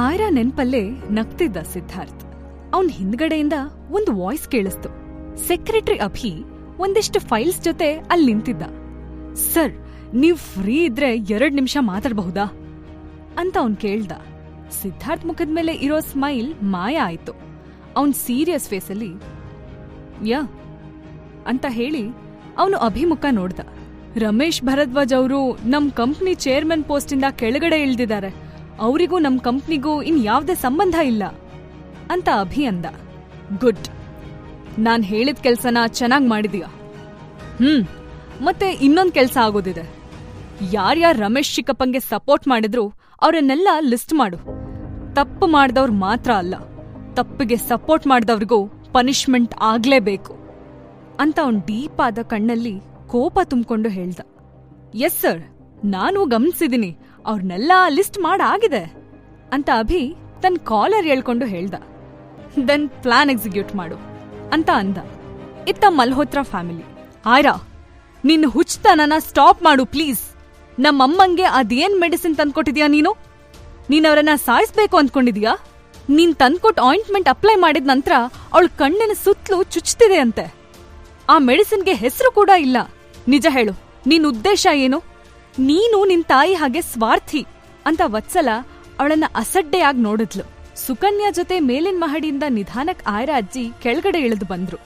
ಆಯ್ರಾ ನೆನ್ಪಲ್ಲೇ ನಗ್ತಿದ್ದ ಸಿದ್ಧಾರ್ಥ್. ಅವನ್ ಹಿಂದ್ಗಡೆಯಿಂದ ಒಂದು voice ಕೇಳಿಸ್ತು. Secretary Abhi ಒಂದಿಷ್ಟು ಫೈಲ್ಸ್ ಜೊತೆ ಅಲ್ಲಿ ನಿಂತಿದ್ದ. ಸರ್, ನೀವ್ ಫ್ರೀ ಇದ್ರೆ ಎರಡ್ ನಿಮಿಷ ಮಾತಾಡಬಹುದಾ? ಅಂತ ಅವನ್ ಕೇಳ್ದ. ಸಿದ್ಧಾರ್ಥ್ ಮುಖದ ಮೇಲೆ ಇರೋ ಸ್ಮೈಲ್ ಮಾಯ ಆಯ್ತು. ಅವನ್ ಸೀರಿಯಸ್ ಫೇಸಲ್ಲಿ, ಯಾ, ಅಂತ ಹೇಳಿ ಅವನು ಅಭಿಮುಖ ನೋಡ್ದ. ರಮೇಶ್ ಭರದ್ವಾಜ್ ಅವರು ನಮ್ ಕಂಪ್ನಿ ಚೇರ್ಮನ್ ಪೋಸ್ಟಿಂದ ಕೆಳಗಡೆ ಇಳ್ದಿದ್ದಾರೆ. ಅವರಿಗೂ ನಮ್ಮ ಕಂಪ್ನಿಗೂ ಇನ್ ಯಾವುದೇ ಸಂಬಂಧ ಇಲ್ಲ ಅಂತ ಅಭಿ ಅಂದ. ಗುಡ್. ನಾನು ಹೇಳಿದ ಕೆಲಸನ ಚೆನ್ನಾಗಿ ಮಾಡಿದೀಯ. ಹ್ಮ್, ಮತ್ತೆ ಇನ್ನೊಂದು ಕೆಲಸ ಆಗೋದಿದೆ. ಯಾರ್ಯಾರು ರಮೇಶ್ ಚಿಕ್ಕಪ್ಪಂಗೆ ಸಪೋರ್ಟ್ ಮಾಡಿದ್ರು ಅವರನ್ನೆಲ್ಲ ಲಿಸ್ಟ್ ಮಾಡು. ತಪ್ಪು ಮಾಡಿದವ್ರು ಮಾತ್ರ ಅಲ್ಲ, ತಪ್ಪಿಗೆ ಸಪೋರ್ಟ್ ಮಾಡಿದವ್ರಿಗೂ ಪನಿಷ್ಮೆಂಟ್ ಆಗ್ಲೇಬೇಕು ಅಂತ ಅವನ್ ಡೀಪ್ ಆದ ಕಣ್ಣಲ್ಲಿ ಕೋಪ ತುಂಬಿಕೊಂಡು ಹೇಳ್ದ. ಎಸ್ ಸರ್, ನಾನು ಗಮನಿಸಿದೀನಿ. ಅವ್ರನ್ನೆಲ್ಲ ಲಿಸ್ಟ್ ಮಾಡಾಗಿದೆ ಅಂತ ಅಭಿ ತನ್ ಕಾಲರ್ ಹೇಳ್ಕೊಂಡು ಹೇಳ್ದ. ದೆನ್ ಪ್ಲಾನ್ ಎಕ್ಸಿಕ್ಯೂಟ್ ಮಾಡು ಅಂತ ಅಂದ. ಇತ್ತ ಮಲ್ಹೋತ್ರ ಫ್ಯಾಮಿಲಿ. ಆಯ್ರಾ, ನಿನ್ನ ಹುಚ್ಚತನನ ಸ್ಟಾಪ್ ಮಾಡು ಪ್ಲೀಸ್. ನಮ್ಮಮ್ಮಂಗೆ ಅದೇನ್ ಮೆಡಿಸಿನ್ ತಂದ್ಕೊಟ್ಟಿದ್ಯಾ ನೀನು? ನೀನ್ ಅವರನ್ನ ಸಾಯಿಸ್ಬೇಕು ಅಂದ್ಕೊಂಡಿದ್ಯಾ? ನೀನ್ ತಂದ್ಕೊಟ್ ಆಯಿಂಟ್ಮೆಂಟ್ ಅಪ್ಲೈ ಮಾಡಿದ ನಂತರ ಅವಳ ಕಣ್ಣಿನ ಸುತ್ತಲೂ ಚುಚ್ತಿದೆ ಅಂತೆ. ಆ ಮೆಡಿಸಿನ್ಗೆ ಹೆಸರು ಕೂಡ ಇಲ್ಲ. ನಿಜ ಹೇಳು, ನಿನ್ ಉದ್ದೇಶ ಏನು? ನೀನು ನಿನ್ ತಾಯಿ ಹಾಗೆ ಸ್ವಾರ್ಥಿ ಅಂತ ವತ್ಸಲ ಅವಳನ್ನ ಅಸಡ್ಡೆಯಾಗಿ ನೋಡಿದ್ಲು. ಸುಕನ್ಯಾ ಜೊತೆ ಮೇಲಿನ ಮಹಡಿಯಿಂದ ನಿಧಾನಕ್ ಆಯ್ರ ಅಜ್ಜಿ ಕೆಳಗಡೆ ಇಳಿದು ಬಂದ್ರು.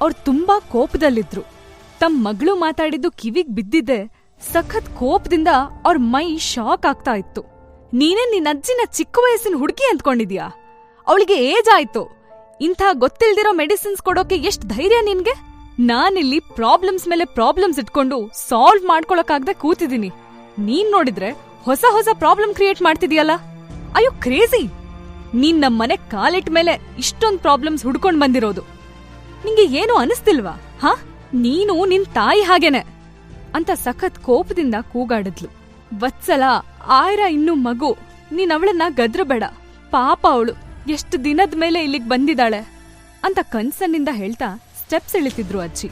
ಅವ್ರು ತುಂಬಾ ಕೋಪದಲ್ಲಿದ್ರು. ತಮ್ಮ ಮಗಳು ಮಾತಾಡಿದ್ದು ಕಿವಿಗ್ ಬಿದ್ದಿದೆ, ಸಖತ್ ಕೋಪದಿಂದ ಅವ್ರ ಮೈ ಶಾಕ್ ಆಗ್ತಾ ಇತ್ತು. ನೀನೇ ನಿನ್ನ ಅಜ್ಜಿನ ಚಿಕ್ಕ ವಯಸ್ಸಿನ ಹುಡುಗಿ ಅಂದ್ಕೊಂಡಿದ್ಯಾ? ಅವಳಿಗೆ ಏಜ್ ಆಯ್ತು. ಇಂಥ ಗೊತ್ತಿಲ್ದಿರೋ ಮೆಡಿಸಿನ್ಸ್ ಕೊಡೋಕೆ ಎಷ್ಟ್ ಧೈರ್ಯ ನಿನ್ಗೆ? ನಾನಿಲ್ಲಿ ಪ್ರಾಬ್ಲಮ್ಸ್ ಮೇಲೆ ಪ್ರಾಬ್ಲಮ್ಸ್ ಇಟ್ಕೊಂಡು ಸಾಲ್ವ್ ಮಾಡ್ಕೊಳಕ್ಕಾಗ್ದೆ ಕೂತಿದೀನಿ ನೀನ್ ನೋಡಿದ್ರೆ ಹೊಸ ಹೊಸ ಪ್ರಾಬ್ಲಮ್ ಕ್ರಿಯೇಟ್ ಮಾಡ್ತಿದೀಯಲ್ಲ? ಅಯ್ಯೋ, ಕ್ರೇಜಿ! ನೀನ್ ನಮ್ ಮನೆ ಕಾಲಿಟ್ ಮೇಲೆ ಇಷ್ಟೊಂದ್ ಪ್ರಾಬ್ಲಮ್ಸ್ ಹುಡ್ಕೊಂಡ್ ಬಂದಿರೋದು. ನಿಂಗೆ ಏನು ಅನಿಸ್ತಿಲ್ವಾ? ಹಾ? ನೀನು ನಿನ್ ತಾಯಿ ಹಾಗೇನೆ ಅಂತ ಸಖತ್ ಕೋಪದಿಂದ ಕೂಗಾಡಿದ್ಲು. ವತ್ಸಲ, ಆಯ್ರ ಇನ್ನು ಮಗು. ನೀನ್ ಅವಳನ್ನ ಗದ್ರಬೇಡ. ಪಾಪ ಅವಳು. ಎಷ್ಟು ದಿನದ ಮೇಲೆ ಇಲ್ಲಿಗ್ ಬಂದಿದ್ದಾಳೆ ಅಂತ ಕನ್ಸನ್ನಿಂದ ಹೇಳ್ತಾ ಸ್ಟೆಪ್ಸ್ ಇಳಿತಿದ್ರು ಅಜ್ಜಿ.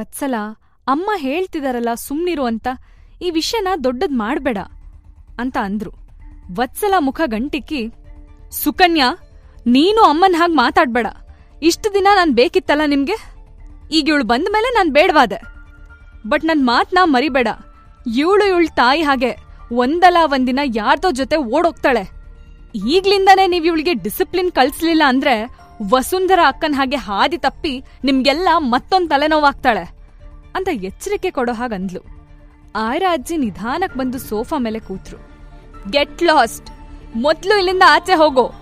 ವತ್ಸಲ ಅಮ್ಮ ಹೇಳ್ತಿದಾರಲ್ಲ ಸುಮ್ನಿರು ಅಂತ, ಈ ವಿಷಯನ ದೊಡ್ಡದ್ ಮಾಡ್ಬೇಡ ಅಂತ ಅಂದ್ರು. ವತ್ಸಲ ಮುಖ ಗಂಟಿಕ್ಕಿ, ಸುಕನ್ಯಾ, ನೀನು ಅಮ್ಮನ್ ಹಾಗೆ ಮಾತಾಡ್ಬೇಡ. ಇಷ್ಟು ದಿನ ನಾನ್ ಬೇಕಿತ್ತಲ್ಲ ನಿಮ್ಗೆ? ಈಗ ಇವಳು ಬಂದ ಮೇಲೆ ನಾನ್ ಬೇಡವಾದೆ. ಬಟ್ ನನ್ ಮಾತ್ನ ಮರಿಬೇಡ. ಇವಳು ಇವಳ ತಾಯಿ ಹಾಗೆ ಒಂದಲ್ಲ ಒಂದಿನ ಯಾರ್ದೋ ಜೊತೆ ಓಡೋಗ್ತಾಳೆ. ಈಗ್ಲಿಂದಾನೇ ನೀವ್ ಇವಳಿಗೆ ಡಿಸಿಪ್ಲಿನ್ ಕಲ್ಸ್ಲಿಲ್ಲ ಅಂದ್ರೆ ವಸುಂಧರ ಅಕ್ಕನ ಹಾಗೆ ಹಾದಿ ತಪ್ಪಿ ನಿಮ್ಗೆಲ್ಲ ಮತ್ತೊಂದು ತಲೆನೋವಾಗ್ತಾಳೆ ಅಂತ ಎಚ್ಚರಿಕೆ ಕೊಡೋ ಹಾಗಂದ್ಲು ಆಯ್ರ ಅಜ್ಜಿ ನಿಧಾನಕ್ಕೆ ಬಂದು ಸೋಫಾ ಮೇಲೆ ಕೂತ್ರು. Get lost. ಮೊದ್ಲು ಇಲ್ಲಿಂದ ಆಚೆ ಹೋಗೋ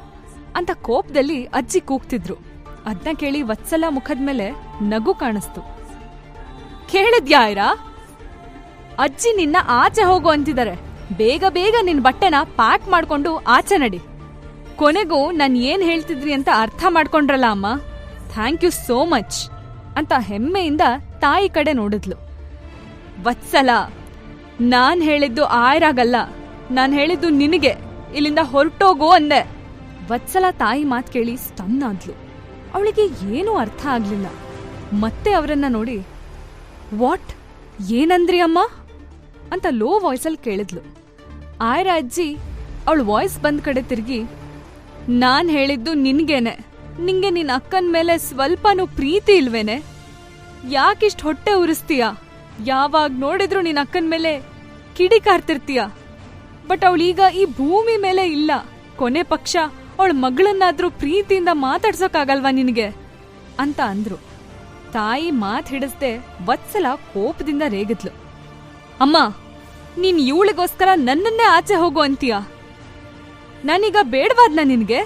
ಅಂತ ಕೋಪದಲ್ಲಿ ಅಜ್ಜಿ ಕೂಗ್ತಿದ್ರು. ಅದ್ನ ಕೇಳಿ ವತ್ಸಲ ಮುಖದ ಮೇಲೆ ನಗು ಕಾಣಿಸ್ತು. ಕೇಳಿದ್ಯಾ ಆಯ್ರಾ? ಅಜ್ಜಿ ನಿನ್ನ ಆಚೆ ಹೋಗು ಅಂತಿದ್ದಾರೆ. ಬೇಗ ಬೇಗ ನಿನ್ನ ಬಟ್ಟೆನ ಪ್ಯಾಕ್ ಮಾಡ್ಕೊಂಡು ಆಚೆ ನಡಿ. ಕೊನೆಗೂ ನಾನು ಏನು ಹೇಳ್ತಿದ್ರಿ ಅಂತ ಅರ್ಥ ಮಾಡ್ಕೊಂಡ್ರಲ್ಲ ಅಮ್ಮ? ಥ್ಯಾಂಕ್ ಯು ಸೋ ಮಚ್ ಅಂತ ಹೆಮ್ಮೆಯಿಂದ ತಾಯಿ ಕಡೆ ನೋಡಿದ್ಲು. ವತ್ಸಲ, ನಾನು ಹೇಳಿದ್ದು ಆಯ್ರಾಗಲ್ಲ. ನಾನು ಹೇಳಿದ್ದು ನಿನಗೆ. ಇಲ್ಲಿಂದ ಹೊರಟೋಗು ಅಂದೆ. ವತ್ಸಲ ತಾಯಿ ಮಾತು ಕೇಳಿ ಸ್ಟನ್ ಆದ್ಲು. ಅವಳಿಗೆ ಏನೂ ಅರ್ಥ ಆಗಲಿಲ್ಲ. ಮತ್ತೆ ಅವರನ್ನ ನೋಡಿ, ವಾಟ್? ಏನಂದ್ರಿ ಅಮ್ಮ? ಅಂತ ಲೋ ವಾಯ್ಸಲ್ಲಿ ಕೇಳಿದ್ಲು. ಆಯ್ರ ಅಜ್ಜಿ, ಅವಳ ವಾಯ್ಸ್ ಬಂದ ಕಡೆ ತಿರುಗಿ ನಾನ್ ಹೇಳಿದ್ದು ನಿನ್ಗೇನೆ. ನಿಂಗೆ ನಿನ್ ಅಕ್ಕನ ಮೇಲೆ ಸ್ವಲ್ಪನೂ ಪ್ರೀತಿ ಇಲ್ವೇನೆ? ಯಾಕಿಷ್ಟ್ ಹೊಟ್ಟೆ ಉರಿಸ್ತೀಯ? ಯಾವಾಗ ನೋಡಿದ್ರು ನಿನ್ ಅಕ್ಕನ ಮೇಲೆ ಕಿಡಿ ಕಾರ್ತಿರ್ತೀಯ? ಬಟ್ ಅವಳೀಗ ಈ ಭೂಮಿ ಮೇಲೆ ಇಲ್ಲ. ಕೊನೆ ಪಕ್ಷ ಅವಳ ಮಗಳನ್ನಾದ್ರೂ ಪ್ರೀತಿಯಿಂದ ಮಾತಾಡ್ಸೋಕ್ಕಾಗಲ್ವಾ ನಿನಗೆ? ಅಂತ ಅಂದ್ರು. ತಾಯಿ ಮಾತು ಹಿಡಿಸ್ದೆ ವತ್ಸಲ ಕೋಪದಿಂದ ರೇಗಿದ್ಲು. ಅಮ್ಮ, ನೀನ್ ಇವಳಿಗೋಸ್ಕರ ನನ್ನನ್ನೇ ಆಚೆ ಹೋಗು ಅಂತೀಯ? ನಾನೀಗ ಬೇಡವಾದ್ನ ನಿನಗೆ?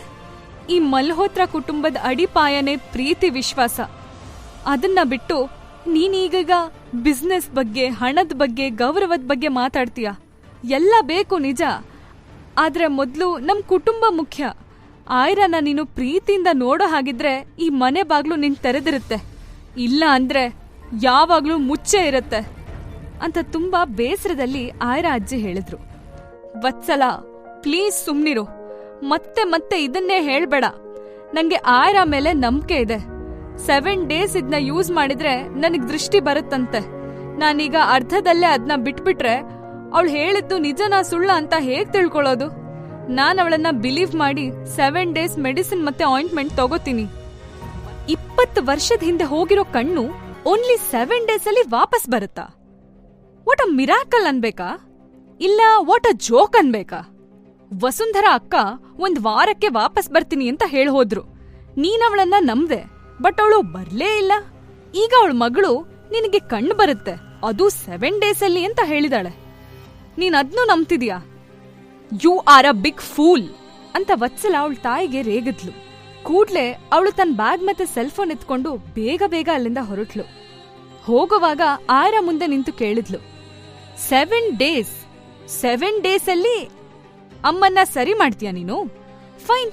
ಈ ಮಲ್ಹೋತ್ರ ಕುಟುಂಬದ ಅಡಿಪಾಯನೇ ಪ್ರೀತಿ ವಿಶ್ವಾಸ. ಅದನ್ನ ಬಿಟ್ಟು ನೀನೀಗ ಬಿಸ್ನೆಸ್ ಬಗ್ಗೆ, ಹಣದ ಬಗ್ಗೆ, ಗೌರವದ ಬಗ್ಗೆ ಮಾತಾಡ್ತೀಯ? ಎಲ್ಲ ಬೇಕು ನಿಜ. ಆದರೆ ಮೊದಲು ನಮ್ಮ ಕುಟುಂಬ ಮುಖ್ಯ. ಆಯ್ರನ ನೀನು ಪ್ರೀತಿಯಿಂದ ನೋಡೋ ಹಾಗಿದ್ರೆ ಈ ಮನೆ ಬಾಗ್ಲು ನಿನ್ ತೆರೆದಿರುತ್ತೆ. ಇಲ್ಲ ಅಂದ್ರೆ ಯಾವಾಗ್ಲೂ ಮುಚ್ಚೆ ಇರುತ್ತೆ. ಅಂತ ತುಂಬಾ ಬೇಸರದಲ್ಲಿ ಆಯ್ರ ಅಜ್ಜಿ ಹೇಳಿದ್ರು. ವತ್ಸಲ ಪ್ಲೀಸ್ ಸುಮ್ನಿರು. ಮತ್ತೆ ಮತ್ತೆ ಇದನ್ನೇ ಹೇಳ್ಬೇಡ. ನಂಗೆ ಆಯರ ಮೇಲೆ ನಂಬಿಕೆ ಇದೆ. ಸೆವೆನ್ ಡೇಸ್ ಇದನ್ನ ಯೂಸ್ ಮಾಡಿದ್ರೆ ನನಗೆ ದೃಷ್ಟಿ ಬರುತ್ತಂತೆ. ನಾನೀಗ ಅರ್ಧದಲ್ಲೇ ಅದನ್ನ ಬಿಟ್ಬಿಟ್ರೆ ಅವಳು ಹೇಳಿದ್ದು ನಿಜನಾ ಸುಳ್ಳ ಅಂತ ಹೇಗ್ ತಿಳ್ಕೊಳ್ಳೋದು? ನಾನು ಅವಳನ್ನ ಬಿಲೀವ್ ಮಾಡಿ ಸೆವೆನ್ ಡೇಸ್ ಮೆಡಿಸಿನ್ ಮತ್ತೆ ಆಯಿಂಟ್ಮೆಂಟ್ ತಗೋತೀನಿ. ಇಪ್ಪತ್ತು ವರ್ಷದ ಹಿಂದೆ ಹೋಗಿರೋ ಕಣ್ಣು ಓನ್ಲಿ ಸೆವೆನ್ ಡೇಸ್ ಅಲ್ಲಿ ವಾಪಸ್ ಬರುತ್ತಾ? ವಾಟ್ ಅ ಮಿರಾಕಲ್ ಅನ್ಬೇಕಾ? ಇಲ್ಲ ವಾಟ್ ಅ ಜೋಕ್ ಅನ್ಬೇಕಾ? ವಸುಂಧರಾ ಅಕ್ಕ ಒಂದ್ ವಾರಕ್ಕೆ ವಾಪಸ್ ಬರ್ತೀನಿ ಅಂತ ಹೇಳಿ ಹೋದ್ರು. ನೀನ್ ಅವಳನ್ನ ನಂಬ್ದೆ ಬಟ್ ಅವಳು ಬರ್ಲೇ ಇಲ್ಲ. ಈಗ ಅವಳ ಮಗಳು ನಿನಗೆ ಕಣ್ಣು ಬರುತ್ತೆ, ಅದು ಸೆವೆನ್ ಡೇಸ್ ಅಲ್ಲಿ ಅಂತ ಹೇಳಿದಾಳೆ. ನೀನ್ ಅದ್ನೂ ನಂಬ್ತಿದ್ಯಾ? You are a big fool ಅಂತ ವತ್ಸಲ ಅವಳ ತಾಯಿಗೆ ರೇಗದ್ಲು. ಕೂಡ್ಲೆ ಅವಳು ತನ್ನ ಬ್ಯಾಗ್ ಮತ್ತೆ ಸೆಲ್ ಫೋನ್ ಎತ್ಕೊಂಡು ಬೇಗ ಬೇಗ ಅಲ್ಲಿಂದ ಹೊರಟ್ಲು. ಹೋಗುವಾಗ ಆರ ಮುಂದೆ ನಿಂತು ಕೇಳಿದ್ಲು. ಸೆವೆನ್ ಡೇಸ್ ಸೆವೆನ್ ಡೇಸ್ ಅಲ್ಲಿ ಅಮ್ಮನ್ನ ಸರಿ ಮಾಡ್ತೀಯ ನೀನು? ಫೈನ್.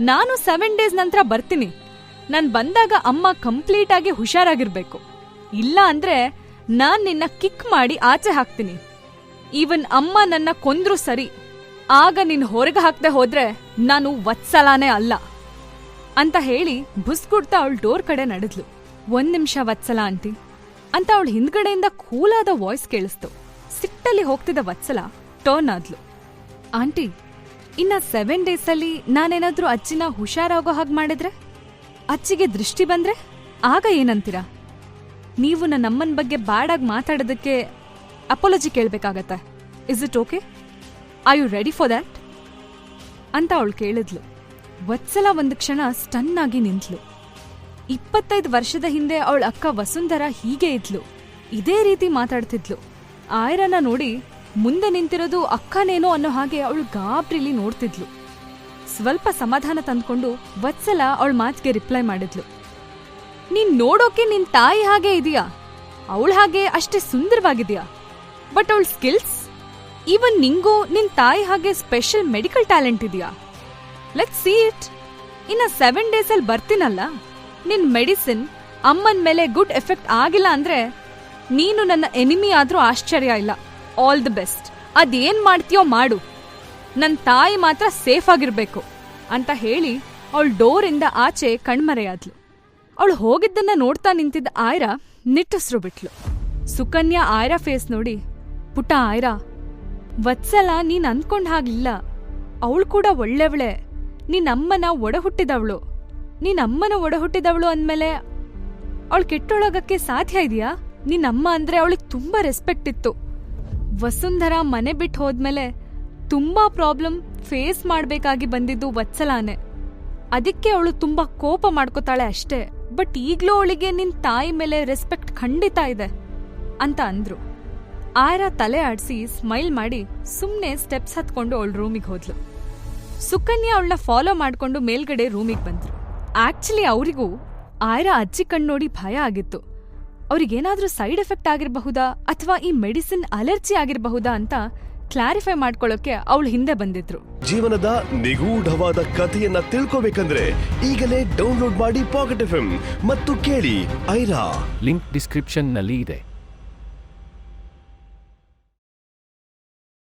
ನಾನು ಸೆವೆನ್ ಡೇಸ್ ನಂತರ ಬರ್ತೀನಿ. ನಾನು ಬಂದಾಗ ಅಮ್ಮ ಕಂಪ್ಲೀಟ್ ಆಗಿ ಹುಷಾರಾಗಿರ್ಬೇಕು. ಇಲ್ಲ ಅಂದ್ರೆ ನಾನು ನಿನ್ನ ಕಿಕ್ ಮಾಡಿ ಆಚೆ ಹಾಕ್ತೀನಿ. ಈವನ್ ಅಮ್ಮ ನನ್ನ ಕೊಂದ್ರು ಸರಿ. ಆಗ ನಿನ್ ಹೊರಗೆ ಹಾಕ್ದೆ ಹೋದ್ರೆ ನಾನು ವತ್ಸಲಾನೇ ಅಲ್ಲ. ಅಂತ ಹೇಳಿ ಬುಸ್ಗುಡ್ತಾ ಅವಳು ಡೋರ್ ಕಡೆ ನಡೆದ್ಲು. ಒಂದ್ ನಿಮಿಷ ವತ್ಸಲ ಆಂಟಿ. ಅಂತ ಅವಳು ಹಿಂದ್ಗಡೆಯಿಂದ ಕೂಲಾದ ವಾಯ್ಸ್ ಕೇಳಿಸ್ತು. ಸಿಟ್ಟಲ್ಲಿ ಹೋಗ್ತಿದ್ದ ವತ್ಸಲ ಟರ್ನ್ ಆದ್ಲು. ಆಂಟಿ, ಇನ್ನ ಸೆವೆನ್ ಡೇಸ್ ಅಲ್ಲಿ ನಾನೇನಾದ್ರೂ ಅಜ್ಜಿನ ಹುಷಾರಾಗೋ ಹಾಗೆ ಮಾಡಿದ್ರೆ? ಅಜ್ಜಿಗೆ ದೃಷ್ಟಿ ಬಂದ್ರೆ? ಆಗ ಏನಂತೀರಾ? ನೀವು ನನ್ನ ಅಮ್ಮನ ಬಗ್ಗೆ ಬ್ಯಾಡಾಗಿ ಮಾತಾಡೋದಕ್ಕೆ apology ಕೇಳಬೇಕಾಗತ್ತೆ. Is it okay I you ready for that ಅಂತ ಅವಳು ಕೇಳಿದ್ಲು. ವತ್ಸಲ ಒಂದು ಕ್ಷಣ ಸ್ಟನ್ ಆಗಿ ನಿಂತ್ಲು. ಇಪ್ಪತ್ತೈದು ವರ್ಷದ ಹಿಂದೆ ಅವಳ ಅಕ್ಕ ವಸುಂಧರ ಹೀಗೆ ಇದ್ಲು. ಇದೇ ರೀತಿ ಮಾತಾಡ್ತಿದ್ಲು. ಆಯರನ್ನ ನೋಡಿ ಮುಂದೆ ನಿಂತಿರೋದು ಅಕ್ಕನೇನೋ ಅನ್ನೋ ಹಾಗೆ ಅವಳು ಗಾಬ್ರಿಲಿ ನೋಡ್ತಿದ್ಲು. ಸ್ವಲ್ಪ ಸಮಾಧಾನ ತಂದ್ಕೊಂಡು ವತ್ಸಲ ಅವಳ ಮಾತಿಗೆ ರಿಪ್ಲೈ ಮಾಡಿದ್ಲು. ನೀನ್ ನೋಡೋಕೆ ನಿನ್ ತಾಯಿ ಹಾಗೆ ಇದೆಯಾ? ಅವಳ ಹಾಗೆ ಅಷ್ಟೇ ಸುಂದರವಾಗಿದೆಯಾ? ಬಟ್ ಅವಳ ಸ್ಕಿಲ್ಸ್ ಈವನ್ ನಿಂಗೂ ನಿನ್ ತಾಯಿ ಹಾಗೆ ಸ್ಪೆಷಲ್ ಮೆಡಿಕಲ್ ಟ್ಯಾಲೆಂಟ್ ಇದೆಯಾ? ಲೆಟ್ ಸಿ ಇಟ್ ಇನ್ನ ಸೆವೆನ್ ಅಲ್ಲಿ ಬರ್ತೀನಲ್ಲ? ನಿನ್ ಮೆಡಿಸಿನ್ ಅಮ್ಮನ್ ಮೇಲೆ ಗುಡ್ ಎಫೆಕ್ಟ್ ಆಗಿಲ್ಲ ಅಂದ್ರೆ ನೀನು ನನ್ನ ಎನಿಮಿ ಆದ್ರೂ ಆಶ್ಚರ್ಯ ಇಲ್ಲ. All the best. ಅದೇನ್ ಮಾಡ್ತೀಯೋ ಮಾಡು. ನನ್ ತಾಯಿ ಮಾತ್ರ ಸೇಫ್ ಆಗಿರಬೇಕು. ಅಂತ ಹೇಳಿ ಅವಳ ಡೋರಿಂದ ಆಚೆ ಕಣ್ಮರೆಯಾದ್ಲು. ಅವಳು ಹೋಗಿದ್ದನ್ನ ನೋಡ್ತಾ ನಿಂತಿದ್ದ ಆಯ್ರಾ ನಿಟ್ಟುಸ್ರು ಬಿಟ್ಲು. ಸುಕನ್ಯಾ ಆಯ್ರಾ ಫೇಸ್ ನೋಡಿ ಪುಟ ಆಯ್ರಾ, ವತ್ಸಲ, ನೀನ್ ಅನ್ಕೊಂಡ್ ಹಾಗಿಲ್ಲ. ಅವಳು ಕೂಡ ಒಳ್ಳೆವಳೆ. ನಿನ್ನಮ್ಮನ ಒಡ ಹುಟ್ಟಿದವಳು ನಿನ್ನಮ್ಮನ ಒಡ ಹುಟ್ಟಿದವಳು ಅಂದ್ಮೇಲೆ ಅವಳು ಕೆಟ್ಟೊಳಗಕ್ಕೆ ಸಾಧ್ಯ ಇದೆಯಾ? ನಿನ್ನಮ್ಮ ಅಂದ್ರೆ ಅವಳಿಗೆ ತುಂಬಾ ರೆಸ್ಪೆಕ್ಟ್ ಇತ್ತು. ವಸುಂಧರಾ ಮನೆ ಬಿಟ್ಟು ಹೋದ್ಮೇಲೆ ತುಂಬಾ ಪ್ರಾಬ್ಲಮ್ ಫೇಸ್ ಮಾಡಬೇಕಾಗಿ ಬಂದಿದ್ದು ವತ್ಸಲಾನೆ. ಅದಕ್ಕೆ ಅವಳು ತುಂಬಾ ಕೋಪ ಮಾಡ್ಕೋತಾಳೆ ಅಷ್ಟೇ. ಬಟ್ ಈಗಲೂ ಅವಳಿಗೆ ನಿನ್ ತಾಯಿ ಮೇಲೆ ರೆಸ್ಪೆಕ್ಟ್ ಖಂಡಿತ ಇದೆ, ಅಂತ ಅಂದ್ರು. ಆರ ತಲೆ ಆಡಿಸಿ ಸ್ಮೈಲ್ ಮಾಡಿ ಸುಮ್ಮನೆ ಸ್ಟೆಪ್ಸ್ ಹತ್ಕೊಂಡು ಅವಳು ರೂಮಿಗೆ ಹೋದ್ಲು. ಸುಕನ್ಯಾ ಅವಳನ್ನ ಫಾಲೋ ಮಾಡ್ಕೊಂಡು ಮೇಲ್ಗಡೆ ರೂಮಿಗೆ ಬಂದ್ರು. ಆಕ್ಚುಲಿ ಅವರಿಗೂ ಆಯ್ರ ಅಜ್ಜಿ ಕಣ್ಣು ನೋಡಿ ಭಯ ಆಗಿತ್ತು. ಅವ್ರಿಗೇನಾದ್ರೂ ಸೈಡ್ ಎಫೆಕ್ಟ್ ಆಗಿರಬಹುದಾ ಅಥವಾ ಈ ಮೆಡಿಸಿನ್ ಅಲರ್ಜಿ ಆಗಿರಬಹುದಾ ಅಂತ ಕ್ಲಾರಿಫೈ ಮಾಡ್ಕೊಳ್ಳೋಕೆ ಅವಳು ಹಿಂದೆ ಬಂದಿದ್ರು. ಜೀವನದ ನಿಗೂಢವಾದ ಕಥೆಯನ್ನ ತಿಳ್ಕೋಬೇಕಂದ್ರೆ ಈಗಲೇ ಡೌನ್ಲೋಡ್ ಮಾಡಿ ಪಾಕೆಟ್ ಎಫ್ ಮತ್ತು ಕೇಳಿ ಐರಾ. ಲಿಂಕ್ ಡಿಸ್ಕ್ರಿಪ್ಷನ್ನಲ್ಲಿ ಇದೆ.